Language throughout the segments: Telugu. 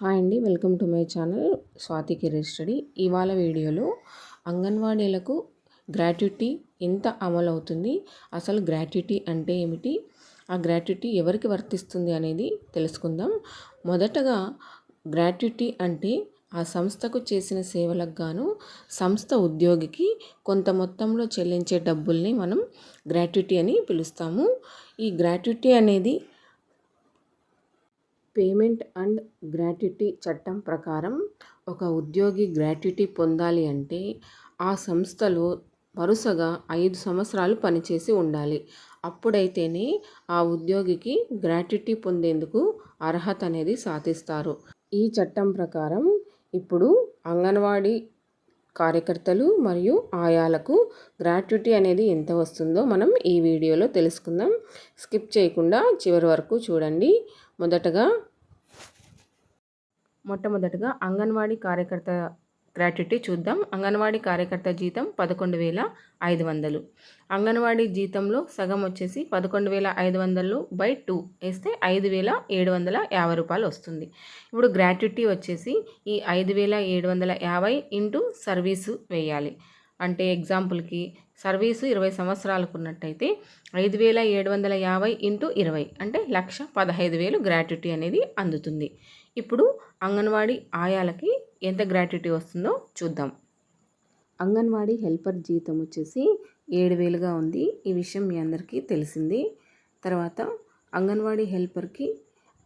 హాయ్ అండి welcome to my channel Swathi career study. ఇవాళ వీడియోలో అంగన్వాడీలకు గ్రాట్యుటీ ఎంత అమలు అవుతుంది అసలు గ్రాట్యుటీ అంటే ఏమిటి ఆ గ్రాట్యుటీ ఎవరికి వర్తిస్తుంది అనేది తెలుసుకుందాం. మొదటగా గ్రాట్యుటీ అంటే ఆ సంస్థకు చేసిన సేవలకు గాను సంస్థ ఉద్యోగికి కొంత మొత్తంలో చెల్లించే డబ్బుల్ని మనం గ్రాట్యుటీ అని పిలుస్తాము. ఈ గ్రాట్యుటీ అనేది పేమెంట్ అండ్ గ్రాట్యుటీ చట్టం ప్రకారం ఒక ఉద్యోగి గ్రాట్యుటీ పొందాలి అంటే ఆ సంస్థలో వరుసగా ఐదు సంవత్సరాలు పనిచేసి ఉండాలి. అప్పుడైతేనే ఆ ఉద్యోగికి గ్రాట్యుటీ పొందేందుకు అర్హత అనేది సాధిస్తారు. ఈ చట్టం ప్రకారం ఇప్పుడు అంగన్వాడీ కార్యకర్తలు మరియు ఆయాలకు గ్రాట్యుటీ అనేది ఎంత వస్తుందో మనం ఈ వీడియోలో తెలుసుకుందాం. స్కిప్ చేయకుండా చివరి వరకు చూడండి. మొదటగా మొట్టమొదటగా అంగన్వాడీ కార్యకర్త గ్రాట్యుటీ చూద్దాం. అంగన్వాడీ కార్యకర్త జీతం పదకొండు వేల ఐదు వందలు. అంగన్వాడీ జీతంలో సగం వచ్చేసి పదకొండు వేల ఐదు వందలు బై టూ వేస్తే ఐదు వేల ఏడు వందల యాభై రూపాయలు వస్తుంది. ఇప్పుడు గ్రాట్యుటీ వచ్చేసి ఈ ఐదు వేల ఏడు వందల యాభై ఇంటూ సర్వీసు వేయాలి. అంటే ఎగ్జాంపుల్కి సర్వీసు ఇరవై సంవత్సరాలకు ఉన్నట్టయితే ఐదు వేల ఏడు వందల యాభై ఇంటూ ఇరవై అంటే లక్ష పదహైదు వేలు గ్రాట్యుటీ అనేది అందుతుంది. ఇప్పుడు అంగన్వాడీ ఆయాలకి ఎంత గ్రాట్యుటీ వస్తుందో చూద్దాం. అంగన్వాడీ హెల్పర్ జీతం వచ్చేసి ఏడు వేలుగా ఉంది. ఈ విషయం మీ అందరికీ తెలిసింది. తర్వాత అంగన్వాడీ హెల్పర్కి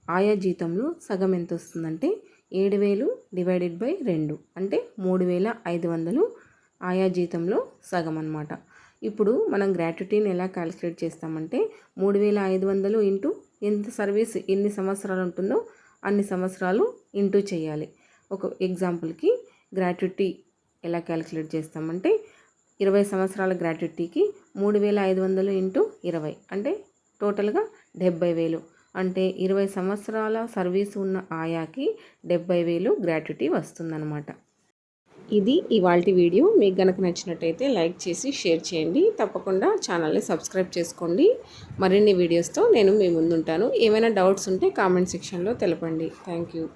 ఆయా జీతంలో సగం ఎంత వస్తుందంటే ఏడు వేలు డివైడెడ్ బై రెండు. అంటే మూడు వేల ఐదు వందలు ఆయా జీతంలో సగం అనమాట ఇప్పుడు మనం గ్రాట్యుటీని ఎలా క్యాలిక్యులేట్ చేస్తామంటే మూడు వేల ఐదు వందలు ఇంటూ ఎంత సర్వీస్ ఎన్ని సంవత్సరాలు ఉంటుందో అన్ని సంవత్సరాలు ఇంటూ చేయాలి. ఒక ఎగ్జాంపుల్కి గ్రాట్యుటీ ఎలా క్యాలిక్యులేట్ చేస్తామంటే ఇరవై సంవత్సరాల గ్రాట్యుటీకి మూడు వేల ఐదు వందలు ఇంటూ ఇరవై అంటే టోటల్గా డెబ్బై వేలు. అంటే ఇరవై సంవత్సరాల సర్వీస్ ఉన్న ఆయాకి డెబ్బై వేలు గ్రాట్యుటీ వస్తుందన్నమాట. ఇది ఇవాళ వీడియో. మీకు కనుక నచ్చినట్టయితే లైక్ చేసి షేర్ చేయండి. తప్పకుండా ఛానల్ని సబ్స్క్రైబ్ చేసుకోండి. మరిన్ని వీడియోస్తో నేను మీ ముందుంటాను. ఏమైనా డౌట్స్ ఉంటే కామెంట్ సెక్షన్లో తెలపండి. Thank you.